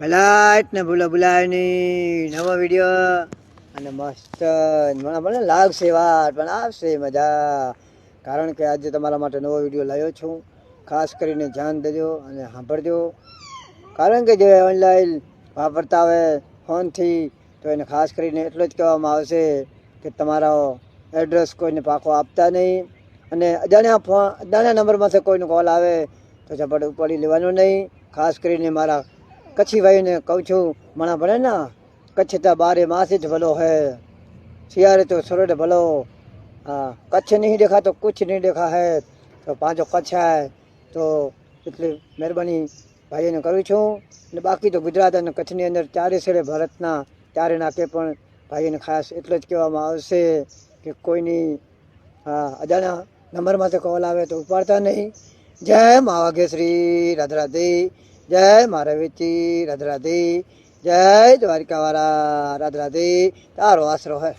ભલાટ ને ભૂલો ભૂલાય નહીં નવો વીડિયો. અને મસ્ત, મને મને લાગશે વાત, પણ આવશે મજા. કારણ કે આજે તમારા માટે નવો વીડિયો લાવ્યો છું. ખાસ કરીને ધ્યાન દેજો અને સાંભળજો. કારણ કે જે ઓનલાઈન વાપરતા હોય ફોનથી, તો એને ખાસ કરીને એટલું જ કહેવામાં આવશે કે તમારો એડ્રેસ કોઈને પાકો આપતા નહીં. અને અજાણ્યા ફોન અજાણ્યા નંબરમાંથી કોઈનો કોલ આવે, તો ઝપટ ઉપાડી લેવાનો નહીં. ખાસ કરીને મારા કચ્છી ભાઈને કહું છું, મણા ભણે ને, કચ્છ તો બારે માસે જ ભલો હે. શિયાળે તો સરોડ ભલો. હા, કચ્છ નહીં દેખા તો કુછ નહીં દેખા હે. તો પાંચો કચ્છ હે. તો એટલી મહેરબાની ભાઈઓને કરું છું. અને બાકી તો ગુજરાત અને કચ્છની અંદર ચારે છેડે ભારતના, ચારે નાકે પણ ભાઈઓને ખાસ એટલું જ કહેવામાં આવશે કે કોઈની, હા, અજાણ્યા નંબરમાંથી કોલ આવે તો ઉપાડતા નહીં. જય મા વાઘેશ્રી રાધે રાધે. જય મારવીચી રાધે રાધે. જય દ્વારિકાવાળા રાધે રાધે. તારો આશરો હે.